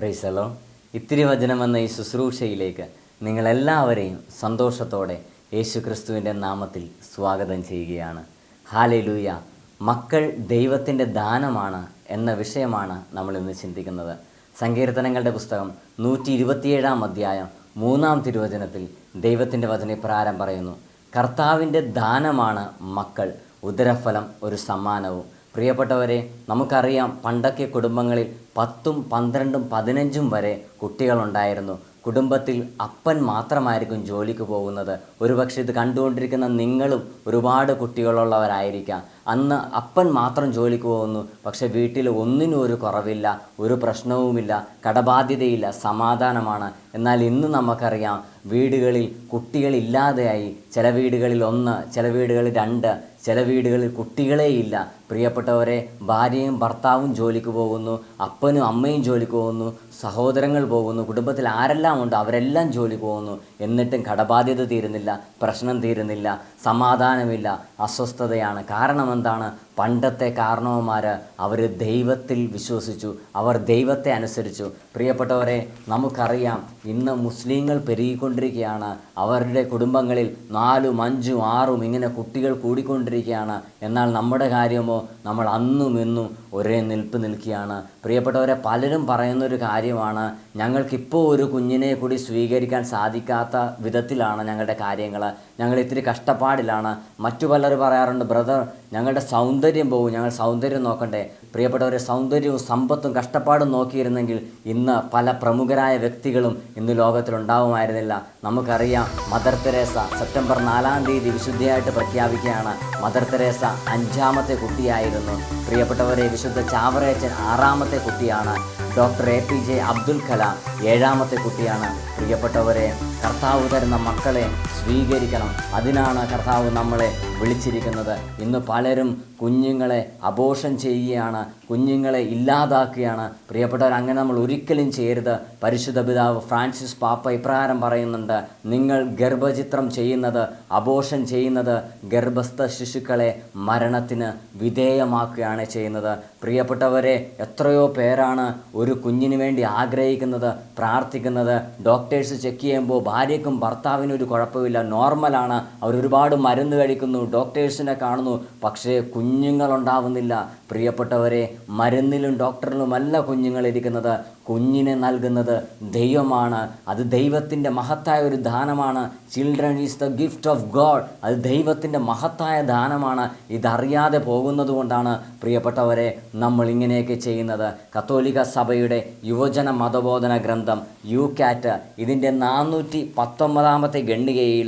പ്രൈസലോ. ഇത്തിരി വചനമെന്ന ഈ ശുശ്രൂഷയിലേക്ക് നിങ്ങളെല്ലാവരെയും സന്തോഷത്തോടെ യേശു ക്രിസ്തുവിന്റെ നാമത്തിൽ സ്വാഗതം ചെയ്യുകയാണ്. ഹാലലൂയ. മക്കൾ ദൈവത്തിന്റെ ദാനമാണ് എന്ന വിഷയമാണ് നമ്മൾ ഇന്ന് ചിന്തിക്കുന്നത്. സങ്കീർത്തനങ്ങളുടെ പുസ്തകം നൂറ്റി ഇരുപത്തിയേഴാം അധ്യായം മൂന്നാം തിരുവചനത്തിൽ ദൈവത്തിന്റെ വചന പ്രാരം പറയുന്നു. കർത്താവിന്റെ ദാനമാണ് മക്കൾ. ഉദരഫലം ഒരു സമ്മാനവും പ്രിയപ്പെട്ടവരെ നമുക്കറിയാം പണ്ടൊക്കെ കുടുംബങ്ങളിൽ പത്തും പന്ത്രണ്ടും പതിനഞ്ചും വരെ കുട്ടികളുണ്ടായിരുന്നു. കുടുംബത്തിൽ അപ്പൻ മാത്രമായിരിക്കും ജോലിക്ക് പോകുന്നത്. ഒരുപക്ഷെ ഇത് കണ്ടുകൊണ്ടിരിക്കുന്ന നിങ്ങളും ഒരുപാട് കുട്ടികളുള്ളവരായിരിക്കാം. അന്ന് അപ്പൻ മാത്രം ജോലിക്ക് പോകുന്നു. പക്ഷെ വീട്ടിൽ ഒന്നിനും ഒരു കുറവില്ല ഒരു പ്രശ്നവുമില്ല കടബാധ്യതയില്ല സമാധാനമാണ്. എന്നാൽ ഇന്ന് നമുക്കറിയാം വീടുകളിൽ കുട്ടികളില്ലാതെയായി. ചില വീടുകളിൽ ഒന്ന് ചില വീടുകളിൽ രണ്ട് ചില വീടുകളിൽ കുട്ടികളേ ഇല്ല പ്രിയപ്പെട്ടവരെ ഭാര്യയും ഭർത്താവും ജോലിക്ക് പോകുന്നു അപ്പനും അമ്മയും ജോലിക്ക് പോകുന്നു സഹോദരങ്ങൾ പോകുന്നു കുടുംബത്തിൽ ആരെല്ലാം ഉണ്ട് അവരെല്ലാം ജോലിക്ക് പോകുന്നു. എന്നിട്ടും കടബാധ്യത തീരുന്നില്ല പ്രശ്നം തീരുന്നില്ല സമാധാനമില്ല അസ്വസ്ഥതയാണ്. കാരണം എന്താണ് പണ്ടത്തെ കാരണവന്മാർ അവർ ദൈവത്തിൽ വിശ്വസിച്ചു അവർ ദൈവത്തെ അനുസരിച്ചു. പ്രിയപ്പെട്ടവരെ നമുക്കറിയാം ഇന്ന് മുസ്ലിങ്ങൾ പെരുകിക്കൊണ്ടിരിക്കുകയാണ്. അവരുടെ കുടുംബങ്ങളിൽ നാലും അഞ്ചും ആറും ഇങ്ങനെ കുട്ടികൾ കൂടിക്കൊണ്ടിരിക്കുകയാണ്. എന്നാൽ നമ്മുടെ കാര്യമോ നമ്മൾ അന്നും ഇന്നും ഒരേ നിൽപ്പ് നിൽക്കുകയാണ്. പ്രിയപ്പെട്ടവരെ പലരും പറയുന്നൊരു കാര്യമാണ് ഞങ്ങൾക്കിപ്പോൾ ഒരു കുഞ്ഞിനെ കൂടി സ്വീകരിക്കാൻ സാധിക്കാത്ത വിധത്തിലാണ് ഞങ്ങളുടെ കാര്യങ്ങൾ ഞങ്ങൾ ഇത്തിരി കഷ്ടപ്പാടിലാണ്. മറ്റു പലരും പറയാറുണ്ട് ബ്രദർ ഞങ്ങളുടെ സൗന്ദര്യം പോകും ഞങ്ങൾ സൗന്ദര്യം നോക്കണ്ടേ. പ്രിയപ്പെട്ടവരെ സൗന്ദര്യവും സമ്പത്തും കഷ്ടപ്പാടും നോക്കിയിരുന്നെങ്കിൽ ഇന്ന് പല പ്രമുഖരായ വ്യക്തികളും ഇന്ന് ലോകത്തിലുണ്ടാവുമായിരുന്നില്ല. നമുക്കറിയാം മദർ തെരേസ സെപ്റ്റംബർ നാലാം തീയതി വിശുദ്ധിയായിട്ട് പ്രഖ്യാപിക്കുകയാണ്. മദർ തെരേസ അഞ്ചാമത്തെ കുട്ടിയായിരുന്നു. പ്രിയപ്പെട്ടവരെ വിശുദ്ധ ചാവറേച്ചൻ ആറാമത്തെ കുട്ടിയാണ്. Doctor A P J Abdul Kalam ഏഴാമത്തെ കുട്ടിയാണ്. പ്രിയപ്പെട്ടവരെ കർത്താവ് തരുന്ന മക്കളെ സ്വീകരിക്കണം. അതിനാണ് കർത്താവ് നമ്മളെ വിളിച്ചിരിക്കുന്നത്. ഇന്ന് പലരും കുഞ്ഞുങ്ങളെ അബോഷം ചെയ്യുകയാണ് കുഞ്ഞുങ്ങളെ ഇല്ലാതാക്കുകയാണ്. പ്രിയപ്പെട്ടവർ അങ്ങനെ നമ്മൾ ഒരിക്കലും ചെയ്യരുത്. പരിശുദ്ധ പിതാവ് ഫ്രാൻസിസ് പാപ്പ ഇപ്രകാരം പറയുന്നുണ്ട് നിങ്ങൾ ഗർഭചിത്രം ചെയ്യുന്നത് അബോഷം ചെയ്യുന്നത് ഗർഭസ്ഥ ശിശുക്കളെ മരണത്തിന് വിധേയമാക്കുകയാണ് ചെയ്യുന്നത്. പ്രിയപ്പെട്ടവരെ എത്രയോ പേരാണ് ഒരു കുഞ്ഞിന് വേണ്ടി ആഗ്രഹിക്കുന്നത് പ്രാർത്ഥിക്കുന്നത്. ഡോക്ടേഴ്സ് ചെക്ക് ചെയ്യുമ്പോൾ ഭാര്യയ്ക്കും ഭർത്താവിനും ഒരു കുഴപ്പമില്ല. നോർമലാണ്. അവർ ഒരുപാട് മരുന്ന് കഴിക്കുന്നു ഡോക്ടേഴ്സിനെ കാണുന്നു. പക്ഷേ കുഞ്ഞുങ്ങളുണ്ടാവുന്നില്ല. പ്രിയപ്പെട്ടവരെ മരുന്നിലും ഡോക്ടറിലുമല്ല കുഞ്ഞുങ്ങളിരിക്കുന്നത് കുഞ്ഞിനെ നൽകുന്നത് ദൈവമാണ്. അത് ദൈവത്തിന്റെ മഹത്തായ ഒരു ദാനമാണ്. Children is the gift of God അത് ദൈവത്തിന്റെ മഹത്തായ ദാനമാണ്. ഇതറിയാതെ പോകുന്നത് കൊണ്ടാണ് പ്രിയപ്പെട്ടവരെ നമ്മൾ ഇങ്ങനെയൊക്കെ ചെയ്യുന്നത്. കത്തോലിക്ക സഭയുടെ യുവജന മതബോധന ഗ്രന്ഥം യു കാറ്റ് ഇതിന്റെ നാനൂറ്റി പത്തൊമ്പതാമത്തെ ഖണ്ഡികയിൽ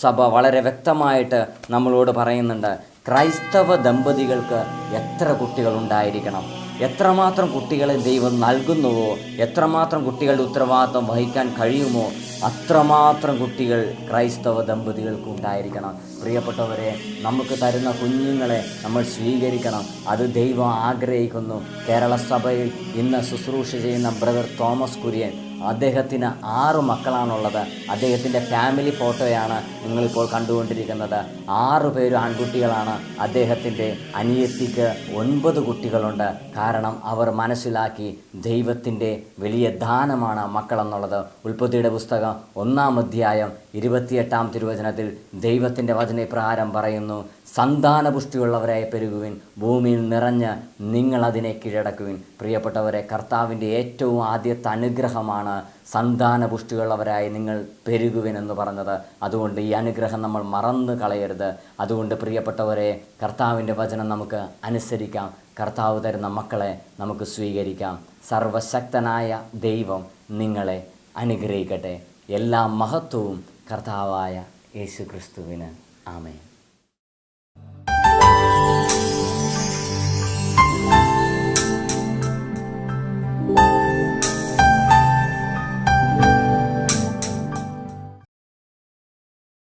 സഭ വളരെ വ്യക്തമായിട്ട് നമ്മളോട് പറയുന്നുണ്ട്. ക്രൈസ്തവ ദമ്പതികൾക്ക് എത്ര കുട്ടികൾ ഉണ്ടായിരിക്കണം? എത്രമാത്രം കുട്ടികളെ ദൈവം നൽകുന്നുവോ? എത്രമാത്രം കുട്ടികളുടെ ഉത്തരവാദിത്വം വഹിക്കാൻ കഴിയുമോ? അത്രമാത്രം കുട്ടികൾ ക്രൈസ്തവ ദമ്പതികൾക്ക് ഉണ്ടായിരിക്കണം. പ്രിയപ്പെട്ടവരെ നമുക്ക് തരുന്ന കുഞ്ഞുങ്ങളെ നമ്മൾ സ്വീകരിക്കണം. അത് ദൈവം ആഗ്രഹിക്കുന്നു. കേരള സഭയിൽ ഇന്ന് ശുശ്രൂഷ ചെയ്യുന്ന ബ്രദർ തോമസ് കുര്യൻ അദ്ദേഹത്തിന് ആറ് മക്കളാണുള്ളത്. അദ്ദേഹത്തിന്റെ ഫാമിലി ഫോട്ടോയാണ് നിങ്ങളിപ്പോൾ കണ്ടുകൊണ്ടിരിക്കുന്നത്. ആറ് പേര് ആൺകുട്ടികളാണ്. അദ്ദേഹത്തിന്റെ അനിയത്തിക്ക് ഒൻപത് കുട്ടികളുണ്ട്. കാരണം അവർ മനസ്സിലാക്കി ദൈവത്തിന്റെ വലിയ ദാനമാണ് മക്കളെന്നുള്ളത്. ഉൽപ്പത്തിയുടെ പുസ്തകം ഒന്നാം അധ്യായം ഇരുപത്തിയെട്ടാം തിരുവചനത്തിൽ ദൈവത്തിന്റെ വചനപ്രകാരം പറയുന്നു. സന്താനപുഷ്ടിയുള്ളവരായി പെരുകുവിൻ ഭൂമിയിൽ നിറഞ്ഞ് നിങ്ങളതിനെ കീഴടക്കുവിൻ. പ്രിയപ്പെട്ടവരെ കർത്താവിന്റെ ഏറ്റവും ആദ്യത്തെ അനുഗ്രഹമാണ് സന്താനപുഷ്ടിയുള്ളവരായി നിങ്ങൾ പെരുകുവിൻ എന്ന് പറഞ്ഞത്. അതുകൊണ്ട് ഈ അനുഗ്രഹം നമ്മൾ മറന്നു കളയരുത്. അതുകൊണ്ട് പ്രിയപ്പെട്ടവരെ കർത്താവിന്റെ വചനം നമുക്ക് അനുസരിക്കാം. കർത്താവ് തരുന്ന മക്കളെ നമുക്ക് സ്വീകരിക്കാം. സർവശക്തനായ ദൈവം നിങ്ങളെ അനുഗ്രഹിക്കട്ടെ. എല്ലാ മഹത്വവും കർത്താവായ യേശു ക്രിസ്തുവിന് ആമേൻ.